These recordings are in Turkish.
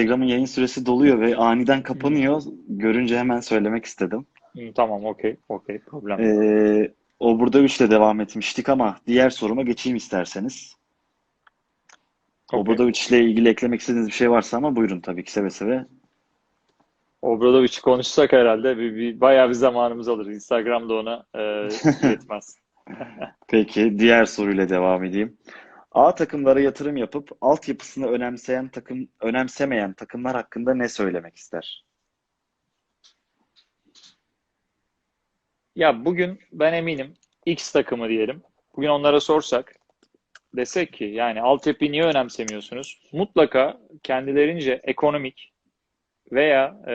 Instagram'ın yayın süresi doluyor ve aniden kapanıyor. Görünce hemen söylemek istedim. Tamam, okey, okey, problem yok. Ee, o burada 3 ile devam etmiştik ama diğer soruma geçeyim isterseniz. O Okey. burada 3 ile ilgili eklemek istediğiniz bir şey varsa ama buyurun tabii ki seve seve. Obradoviç'i konuşsak herhalde bir, bir, bayağı bir zamanımız alır. Instagram'da ona e, yetmez. Peki diğer soruyla devam edeyim. A takımlara yatırım yapıp altyapısını önemseyen takım önemsemeyen takımlar hakkında ne söylemek ister? Ya bugün ben eminim X takımı diyelim. Bugün onlara sorsak desek ki yani altyapıyı niye önemsemiyorsunuz? Mutlaka kendilerince ekonomik veya e,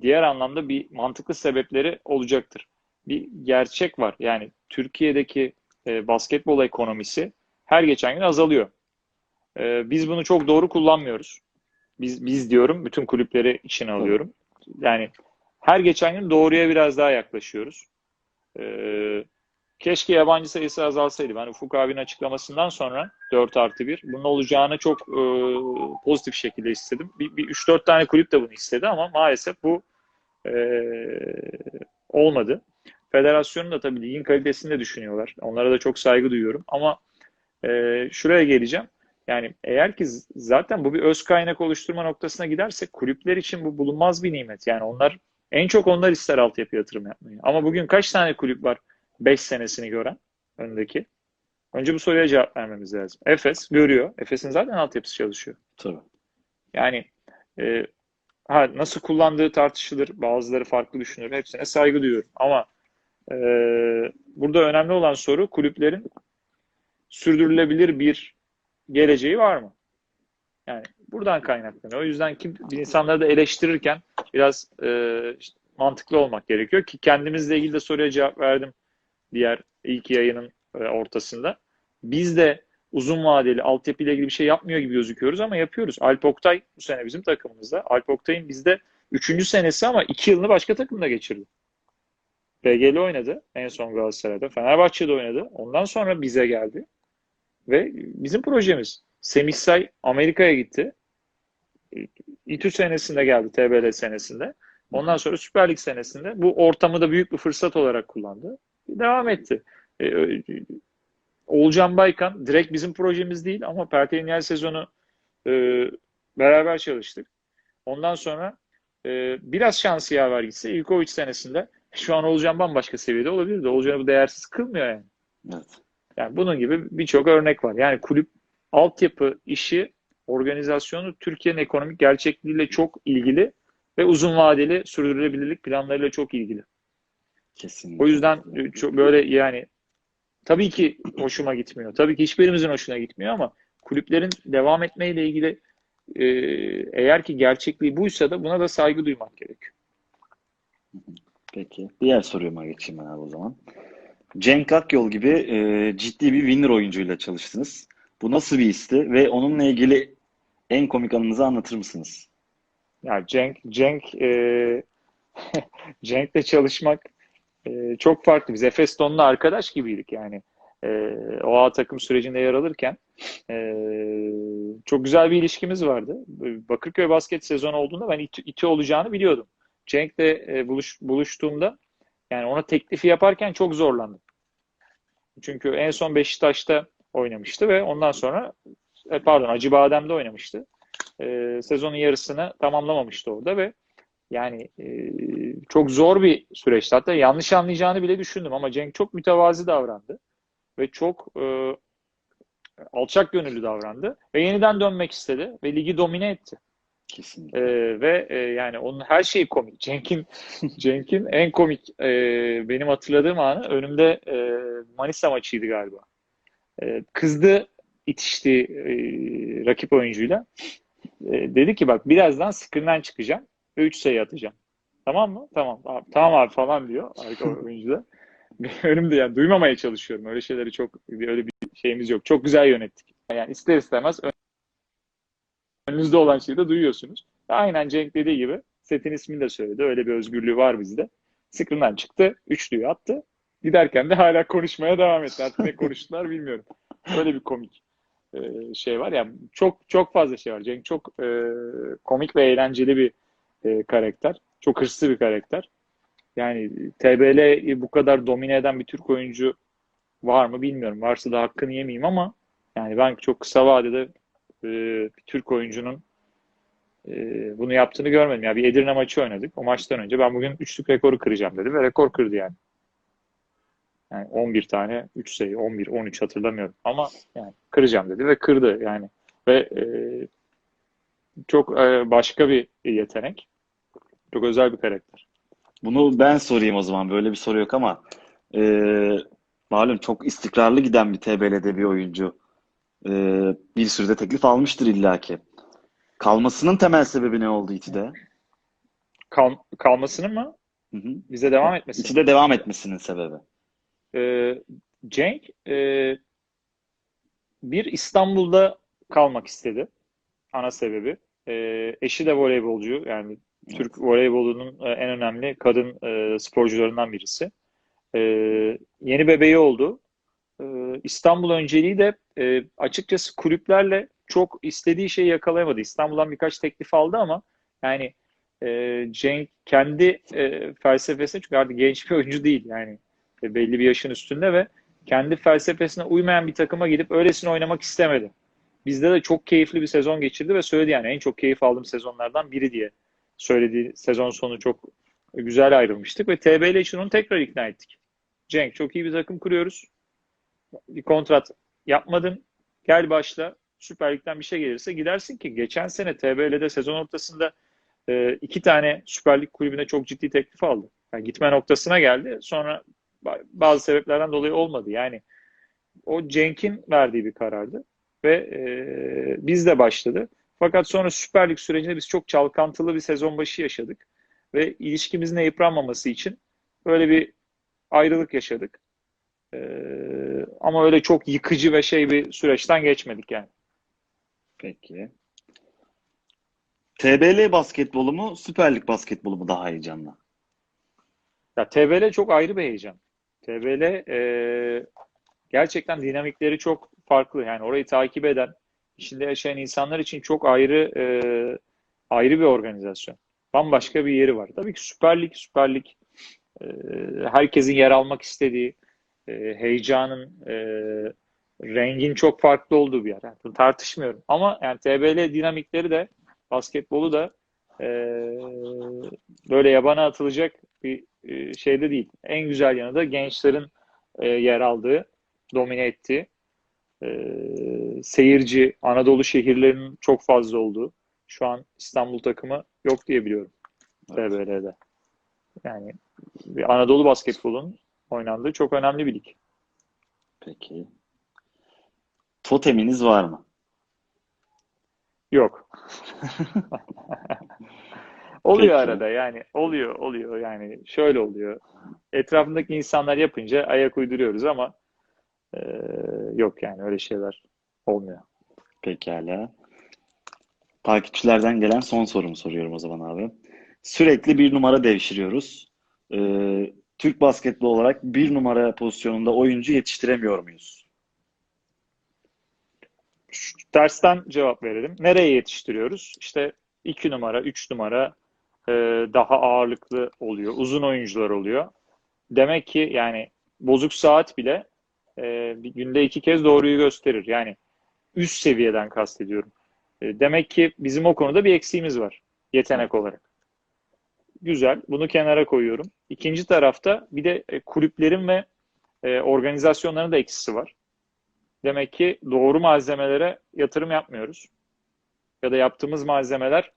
diğer anlamda bir mantıklı sebepleri olacaktır. Bir gerçek var. Yani Türkiye'deki e, basketbol ekonomisi her geçen gün azalıyor. E, biz bunu çok doğru kullanmıyoruz. Biz biz diyorum, bütün kulüpleri içine alıyorum. Yani her geçen gün doğruya biraz daha yaklaşıyoruz. Ee, keşke yabancı sayısı azalsaydı. Ben Ufuk abinin açıklamasından sonra 4 artı 1 bunun olacağını çok e, pozitif şekilde istedim. Bir, bir 3-4 tane kulüp de bunu istedi ama maalesef bu e, olmadı. Federasyonun da tabii ligin kalitesini de düşünüyorlar. Onlara da çok saygı duyuyorum. Ama e, şuraya geleceğim. Yani eğer ki zaten bu bir öz kaynak oluşturma noktasına gidersek kulüpler için bu bulunmaz bir nimet. Yani onlar en çok onlar ister altyapı yatırım yapmayı. Ama bugün kaç tane kulüp var 5 senesini gören öndeki? Önce bu soruya cevap vermemiz lazım. Efes görüyor. Efes'in zaten altyapısı çalışıyor. Tabii. Yani e, ha, nasıl kullandığı tartışılır. Bazıları farklı düşünür. Hepsine saygı duyuyorum. Ama e, burada önemli olan soru kulüplerin sürdürülebilir bir geleceği var mı? Yani buradan kaynaklanıyor. O yüzden kim insanları da eleştirirken biraz e, işte mantıklı olmak gerekiyor ki kendimizle ilgili de soruya cevap verdim diğer ilk yayının e, ortasında. Biz de uzun vadeli altyapı ile ilgili bir şey yapmıyor gibi gözüküyoruz ama yapıyoruz. Alp Oktay bu sene bizim takımımızda. Alp Oktay'ın bizde üçüncü senesi ama iki yılını başka takımda geçirdi. PG'li oynadı en son Galatasaray'da. Fenerbahçe'de oynadı. Ondan sonra bize geldi. Ve bizim projemiz. Semih Say Amerika'ya gitti. İTÜ senesinde geldi, TBL senesinde. Ondan sonra Süper Lig senesinde bu ortamı da büyük bir fırsat olarak kullandı. Devam etti. E, Oğulcan Baykan direkt bizim projemiz değil ama Perteniel sezonu e, beraber çalıştık. Ondan sonra e, biraz şansı yaver gitse ilk o üç senesinde şu an Oğulcan bambaşka seviyede olabilirdi. Oğulcan'ı bu değersiz kılmıyor yani. Evet. Yani bunun gibi birçok örnek var. Yani kulüp altyapı işi, organizasyonu Türkiye'nin ekonomik gerçekliğiyle çok ilgili ve uzun vadeli sürdürülebilirlik planlarıyla çok ilgili. Kesinlikle. O yüzden çok böyle yani tabii ki hoşuma gitmiyor. Tabii ki hiçbirimizin hoşuna gitmiyor ama kulüplerin devam etmeyle ilgili e, eğer ki gerçekliği buysa da buna da saygı duymak gerekiyor. Peki. Diğer soruma geçeyim ben abi o zaman. Cenk Akyol gibi e, ciddi bir winner oyuncuyla çalıştınız. Bu nasıl bir histi ve onunla ilgili en komik anınızı anlatır mısınız? Ya Cenk Cenk e, Cenk'le çalışmak e, çok farklı. Biz Efes Don'la arkadaş gibiydik yani. E, o A takım sürecinde yer alırken e, çok güzel bir ilişkimiz vardı. Bakırköy basket sezonu olduğunda ben İTÜ, İTÜ olacağını biliyordum. Cenk'le e, buluş, buluştuğumda yani ona teklifi yaparken çok zorlandım. Çünkü en son Beşiktaş'ta oynamıştı ve ondan sonra e, pardon Acıbadem'de oynamıştı. E, sezonun yarısını tamamlamamıştı orada ve yani e, çok zor bir süreçti. Hatta yanlış anlayacağını bile düşündüm ama Cenk çok mütevazi davrandı ve çok e, alçak gönüllü davrandı ve yeniden dönmek istedi ve ligi domine etti. Kesinlikle. Ee, ve e, yani onun her şeyi komik. Cenk'in Cenk'in en komik e, benim hatırladığım anı önümde e, Manisa maçıydı galiba. E, kızdı itişti e, rakip oyuncuyla. E, dedi ki bak birazdan screen'den çıkacağım ve 3 sayı atacağım. Tamam mı? Tamam. Abi, tamam abi falan diyor arka oyuncu da. Önümde yani duymamaya çalışıyorum. Öyle şeyleri çok öyle bir şeyimiz yok. Çok güzel yönettik. Yani ister istemez önünüzde olan şeyi de duyuyorsunuz. Aynen Cenk dediği gibi setin ismini de söyledi. Öyle bir özgürlüğü var bizde. Screen'den çıktı. Üçlüyü attı. Giderken de hala konuşmaya devam etti. Artık ne konuştular bilmiyorum. Öyle bir komik. e, şey var ya çok çok fazla şey var. Cenk çok e, komik ve eğlenceli bir e, karakter. Çok hırslı bir karakter. Yani TBL bu kadar domine eden bir Türk oyuncu var mı bilmiyorum. Varsa da hakkını yemeyeyim ama yani ben çok kısa vadede e, bir Türk oyuncunun e, bunu yaptığını görmedim. Yani bir Edirne maçı oynadık. O maçtan önce ben bugün üçlük rekoru kıracağım dedi ve rekor kırdı yani. Yani 11 tane 3 sayı 11 13 hatırlamıyorum ama yani kıracağım dedi ve kırdı yani ve e, çok e, başka bir yetenek. Çok özel bir karakter. Bunu ben sorayım o zaman. Böyle bir soru yok ama e, malum çok istikrarlı giden bir TBL'de bir oyuncu. E, bir sürü teklif almıştır illaki. Kalmasının temel sebebi ne oldu İTİ'de? Kal, kalmasının mı? Hı hı. Bize devam etmesinin. İTİ'de devam etmesinin sebebi. Ee, Cenk e, bir İstanbul'da kalmak istedi. Ana sebebi. E, eşi de voleybolcu. Yani Türk voleybolunun e, en önemli kadın e, sporcularından birisi. E, yeni bebeği oldu. İstanbul önceliği de e, açıkçası kulüplerle çok istediği şeyi yakalayamadı. İstanbul'dan birkaç teklif aldı ama yani e, Cenk kendi e, felsefesine çünkü artık genç bir oyuncu değil yani e, belli bir yaşın üstünde ve kendi felsefesine uymayan bir takıma gidip öylesine oynamak istemedi. Bizde de çok keyifli bir sezon geçirdi ve söyledi yani en çok keyif aldığım sezonlardan biri diye söylediği sezon sonu çok güzel ayrılmıştık ve TBL için onu tekrar ikna ettik. Cenk çok iyi bir takım kuruyoruz. Bir kontrat yapmadın. Gel başla. Süper Lig'den bir şey gelirse gidersin ki geçen sene TBL'de sezon ortasında e, iki tane Süper Lig kulübüne çok ciddi teklif aldı. Yani gitme noktasına geldi. Sonra bazı sebeplerden dolayı olmadı. Yani o Cenk'in verdiği bir karardı ve e, biz de başladı. Fakat sonra Süper Lig sürecinde biz çok çalkantılı bir sezon başı yaşadık ve ilişkimizin yıpranmaması için böyle bir ayrılık yaşadık. Ee, ama öyle çok yıkıcı ve şey bir süreçten geçmedik yani. Peki. TBL basketbolu mu, Süper Lig basketbolu mu daha heyecanlı? Ya TBL çok ayrı bir heyecan. TBL e, gerçekten dinamikleri çok farklı. Yani orayı takip eden, içinde yaşayan insanlar için çok ayrı e, ayrı bir organizasyon. Bambaşka bir yeri var. Tabii ki Süper Lig, Süper Lig e, herkesin yer almak istediği, e, heyecanın, e, rengin çok farklı olduğu bir yer. Yani tartışmıyorum. Ama yani TBL dinamikleri de basketbolu da e, böyle yabana atılacak bir e, şeyde değil. En güzel yanı da gençlerin e, yer aldığı, domine ettiği, e, seyirci, Anadolu şehirlerinin çok fazla olduğu. Şu an İstanbul takımı yok diye biliyorum. Evet. TBL'de. Yani bir Anadolu basketbolun oynandığı çok önemli bir lig. Peki. Toteminiz var mı? Yok. oluyor Peki. arada yani oluyor oluyor yani şöyle oluyor. Etrafındaki insanlar yapınca ayak uyduruyoruz ama e, yok yani öyle şeyler olmuyor. Pekala. Takipçilerden gelen son sorumu soruyorum o zaman abi. Sürekli bir numara devşiriyoruz. Ee, Türk basketbolu olarak bir numara pozisyonunda oyuncu yetiştiremiyor muyuz? Şu tersten cevap verelim. Nereye yetiştiriyoruz? İşte 2 numara, 3 numara e, daha ağırlıklı oluyor. Uzun oyuncular oluyor. Demek ki yani bozuk saat bile e, günde iki kez doğruyu gösterir. Yani üst seviyeden kastediyorum. E, demek ki bizim o konuda bir eksiğimiz var yetenek olarak. Güzel. Bunu kenara koyuyorum. İkinci tarafta bir de e, kulüplerin ve e, organizasyonların da eksisi var. Demek ki doğru malzemelere yatırım yapmıyoruz. Ya da yaptığımız malzemeler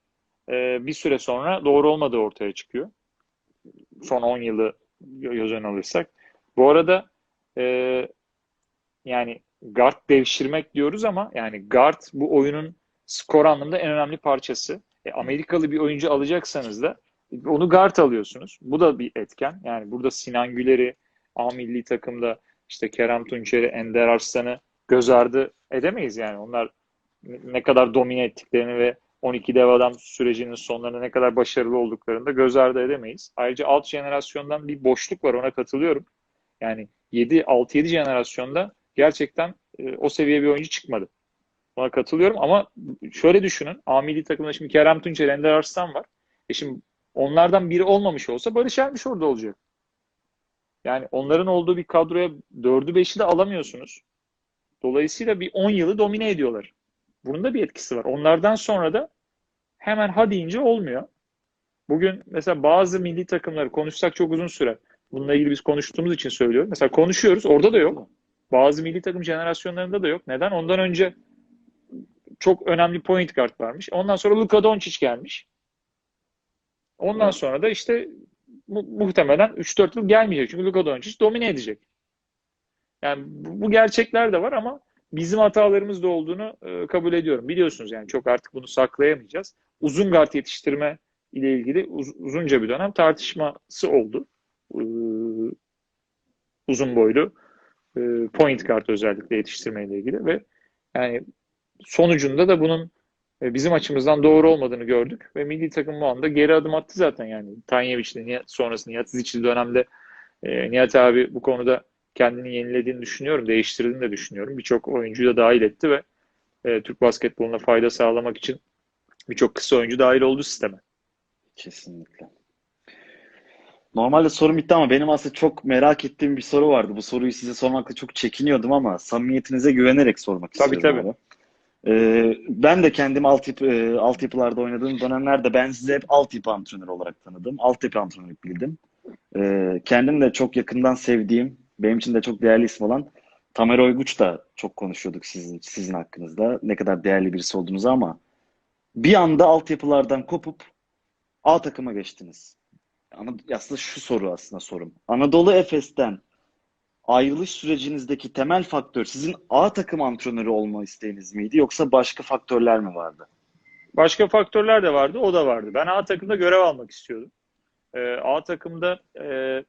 e, bir süre sonra doğru olmadığı ortaya çıkıyor. Son 10 yılı göz önüne alırsak. Bu arada yani guard devşirmek diyoruz ama yani guard bu oyunun skor anlamında en önemli parçası. Amerikalı bir oyuncu alacaksanız da onu guard alıyorsunuz. Bu da bir etken. Yani burada Sinan Güler'i A milli takımda işte Kerem Tunçer'i, Ender Arslan'ı göz ardı edemeyiz yani. Onlar ne kadar domine ettiklerini ve 12 dev adam sürecinin sonlarında ne kadar başarılı olduklarını da göz ardı edemeyiz. Ayrıca alt jenerasyondan bir boşluk var ona katılıyorum. Yani 7 6-7 jenerasyonda gerçekten e, o seviye bir oyuncu çıkmadı. Buna katılıyorum ama şöyle düşünün. A takımda şimdi Kerem Tunçer, Ender Arslan var. E şimdi onlardan biri olmamış olsa Barış Ermiş orada olacak. Yani onların olduğu bir kadroya 4'ü 5'i de alamıyorsunuz. Dolayısıyla bir 10 yılı domine ediyorlar. Bunun da bir etkisi var. Onlardan sonra da hemen ha deyince olmuyor. Bugün mesela bazı milli takımları konuşsak çok uzun süre. Bununla ilgili biz konuştuğumuz için söylüyorum. Mesela konuşuyoruz orada da yok. Bazı milli takım jenerasyonlarında da yok. Neden? Ondan önce çok önemli point guard varmış. Ondan sonra Luka Doncic gelmiş. Ondan Evet. sonra da işte mu- muhtemelen 3-4 yıl gelmeyecek. Çünkü Luka Doncic domine edecek. Yani bu, bu gerçekler de var ama bizim hatalarımız da olduğunu e, kabul ediyorum. Biliyorsunuz yani çok artık bunu saklayamayacağız. Uzun guard yetiştirme ile ilgili uz- uzunca bir dönem tartışması oldu. Ee, uzun boylu e, point guard özellikle yetiştirme ile ilgili ve yani sonucunda da bunun bizim açımızdan doğru olmadığını gördük ve milli takım bu anda geri adım attı zaten yani Tanyevic'le Nihat, sonrası Nihat Zic'li dönemde e, Nihat abi bu konuda kendini yenilediğini düşünüyorum, değiştirdiğini de düşünüyorum. Birçok oyuncuyu da dahil etti ve e, Türk basketboluna fayda sağlamak için birçok kısa oyuncu dahil oldu sisteme. Kesinlikle. Normalde sorum bitti ama benim aslında çok merak ettiğim bir soru vardı. Bu soruyu size sormakta çok çekiniyordum ama samimiyetinize güvenerek sormak Tabii istiyorum tabii. abi. Ee, ben de kendim altyapı, e, altyapılarda oynadığım dönemlerde ben sizi hep altyapı antrenörü olarak tanıdım. Altyapı antrenörü bildim. Ee, kendim de çok yakından sevdiğim, benim için de çok değerli isim olan Tamer Oyguç da çok konuşuyorduk sizin, sizin hakkınızda. Ne kadar değerli birisi olduğunuzu ama bir anda altyapılardan kopup A takıma geçtiniz. Aslında şu soru aslında sorum. Anadolu Efes'ten ayrılış sürecinizdeki temel faktör sizin A takım antrenörü olma isteğiniz miydi yoksa başka faktörler mi vardı? Başka faktörler de vardı, o da vardı. Ben A takımda görev almak istiyordum. Ee, A takımda e,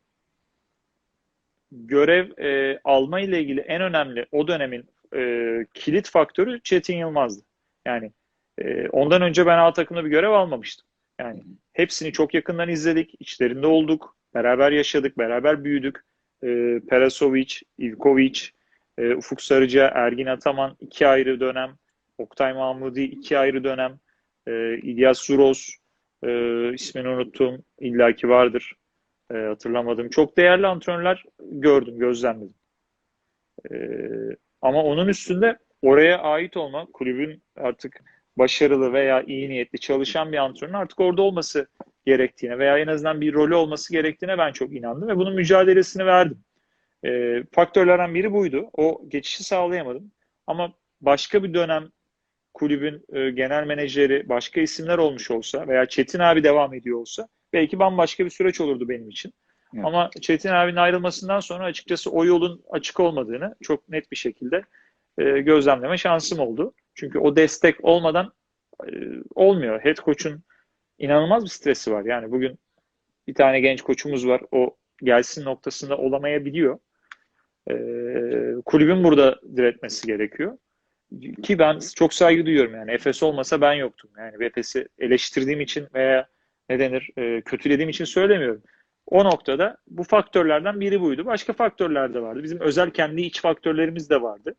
görev e, alma ile ilgili en önemli o dönemin e, kilit faktörü Çetin Yılmaz'dı. Yani e, ondan önce ben A takımda bir görev almamıştım. Yani hepsini çok yakından izledik, içlerinde olduk, beraber yaşadık, beraber büyüdük. E, Perasovic, Ivkovic, e, Ufuk Sarıca, Ergin Ataman iki ayrı dönem, Oktay Mahmudi iki ayrı dönem, e, İlyas Zuroz, e, ismini unuttum, illaki vardır. E, hatırlamadım. Çok değerli antrenörler gördüm, gözlemledim. E, ama onun üstünde oraya ait olma, kulübün artık başarılı veya iyi niyetli çalışan bir antrenörün artık orada olması gerektiğine veya en azından bir rolü olması gerektiğine ben çok inandım ve bunun mücadelesini verdim. E, faktörlerden biri buydu. O geçişi sağlayamadım. Ama başka bir dönem kulübün e, genel menajeri başka isimler olmuş olsa veya Çetin abi devam ediyor olsa belki bambaşka bir süreç olurdu benim için. Evet. Ama Çetin abinin ayrılmasından sonra açıkçası o yolun açık olmadığını çok net bir şekilde e, gözlemleme şansım oldu. Çünkü o destek olmadan e, olmuyor. Head coach'un inanılmaz bir stresi var. Yani bugün bir tane genç koçumuz var. O gelsin noktasında olamayabiliyor. E, kulübün burada diretmesi gerekiyor. Ki ben çok saygı duyuyorum yani. Efes olmasa ben yoktum. Yani Efes'i eleştirdiğim için veya ne denir e, kötülediğim için söylemiyorum. O noktada bu faktörlerden biri buydu. Başka faktörler de vardı. Bizim özel kendi iç faktörlerimiz de vardı.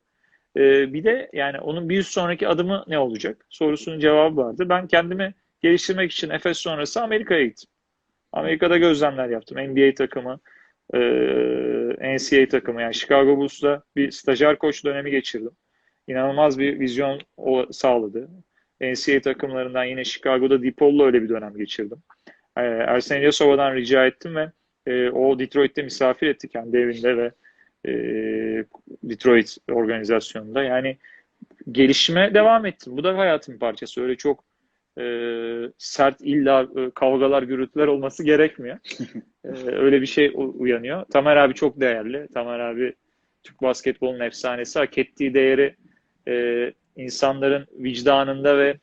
E, bir de yani onun bir sonraki adımı ne olacak sorusunun cevabı vardı. Ben kendimi geliştirmek için Efes sonrası Amerika'ya gittim. Amerika'da gözlemler yaptım. NBA takımı, e, NCAA takımı yani Chicago Bulls'da bir stajyer koç dönemi geçirdim. İnanılmaz bir vizyon sağladı. NCAA takımlarından yine Chicago'da Dipol'la öyle bir dönem geçirdim. E, Ersen İlyasova'dan rica ettim ve e, o Detroit'te misafir etti kendi evinde ve e, Detroit organizasyonunda. Yani gelişime devam ettim. Bu da hayatın parçası. Öyle çok e, sert illa e, kavgalar, gürültüler olması gerekmiyor. E, öyle bir şey uyanıyor. Tamer abi çok değerli. Tamer abi Türk basketbolunun efsanesi. Hak ettiği değeri e, insanların vicdanında ve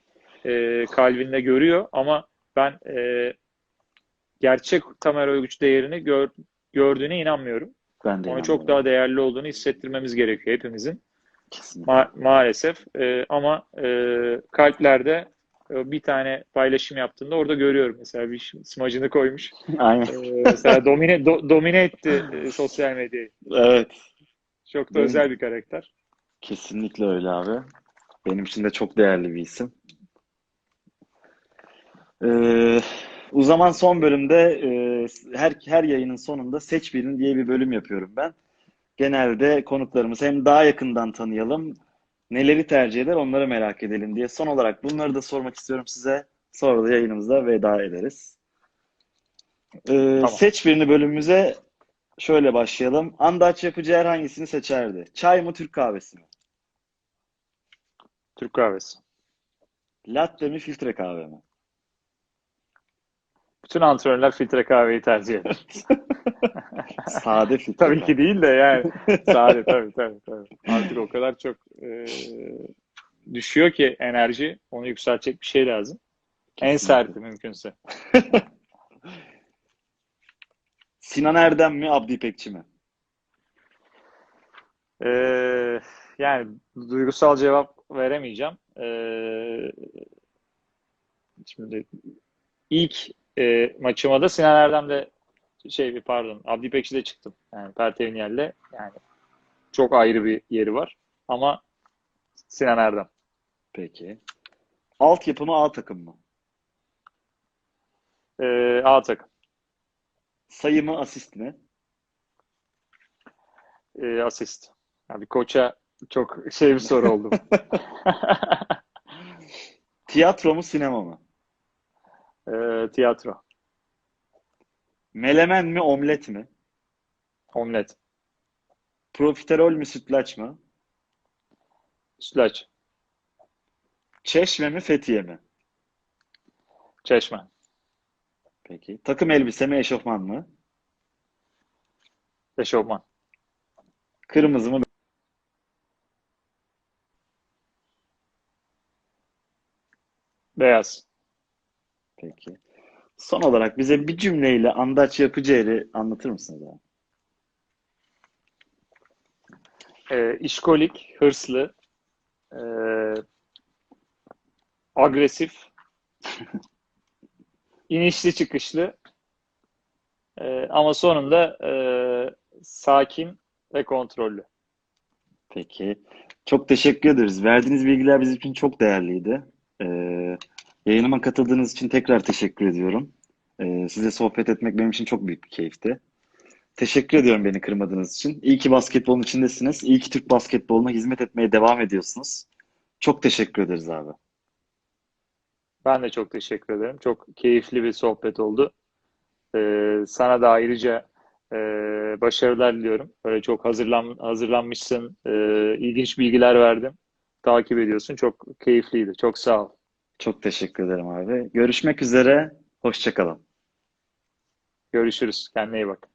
e, kalbinde görüyor. Ama ben e, gerçek Tamer Oyguç değerini gör, gördüğüne inanmıyorum. Ben de Ona çok daha değerli olduğunu hissettirmemiz gerekiyor hepimizin. Kesinlikle. Ma- maalesef. E, ama e, kalplerde bir tane paylaşım yaptığında orada görüyorum. Mesela bir smacını koymuş. Aynen. E, mesela domine do- domine etti e, sosyal medyayı. Evet. Çok da Benim- özel bir karakter. Kesinlikle öyle abi. Benim için de çok değerli bir isim. Ee, o zaman son bölümde e, her her yayının sonunda seç birini diye bir bölüm yapıyorum ben. Genelde konuklarımızı hem daha yakından tanıyalım, neleri tercih eder onları merak edelim diye. Son olarak bunları da sormak istiyorum size. Sonra da yayınımıza veda ederiz. Ee, Tamam. seç birini bölümümüze şöyle başlayalım. Andaç yapıcı her hangisini seçerdi? Çay mı, Türk kahvesi mi? Türk kahvesi. Latte mi, filtre kahve mi? Bütün antrenörler filtre kahveyi tercih eder. Sade filtre Tabii ki değil de yani. Sade tabii tabii tabii. Artık o kadar çok e, düşüyor ki enerji. Onu yükseltecek bir şey lazım. En Kesinlikle. serti mümkünse. Sinan Erdem mi, Abdi İpekçi mi? E, yani duygusal cevap veremeyeceğim. E, şimdi ilk e, maçıma da Sinan Erdem'le şey pardon Abdi İpekçi'de çıktım. Yani Pertevniyel'le yani çok ayrı bir yeri var. Ama Sinan Erdem. Peki. Altyapı mı, A takım mı? E, A takım. Sayı mı, asist mi? E, asist. Yani bir koça çok şey bir soru oldu. Tiyatro mu, sinema mı? E, tiyatro. Melemen mi, omlet mi? Omlet. Profiterol mü, sütlaç mı? Sütlaç. Çeşme mi, Fethiye mi? Çeşme. Peki. Takım elbise mi, eşofman mı? Eşofman. Kırmızı mı? Beyaz. Peki. Son olarak bize bir cümleyle Andaç Yapıcıer'i anlatır mısınız abi? E, işkolik, hırslı, e, agresif, inişli çıkışlı e, ama sonunda e, sakin ve kontrollü. Peki. Çok teşekkür ederiz. Verdiğiniz bilgiler bizim için çok değerliydi. Ee, yayınıma katıldığınız için tekrar teşekkür ediyorum. Ee, size sohbet etmek benim için çok büyük bir keyifti. Teşekkür ediyorum beni kırmadığınız için. İyi ki basketbolun içindesiniz. İyi ki Türk basketboluna hizmet etmeye devam ediyorsunuz. Çok teşekkür ederiz abi. Ben de çok teşekkür ederim. Çok keyifli bir sohbet oldu. Ee, sana da ayrıca e, başarılar diliyorum. Böyle çok hazırlan, hazırlanmışsın, e, ilginç bilgiler verdim. Takip ediyorsun. Çok keyifliydi. Çok sağ ol. Çok teşekkür ederim abi. Görüşmek üzere. Hoşça kalın. Görüşürüz. Kendine iyi bak.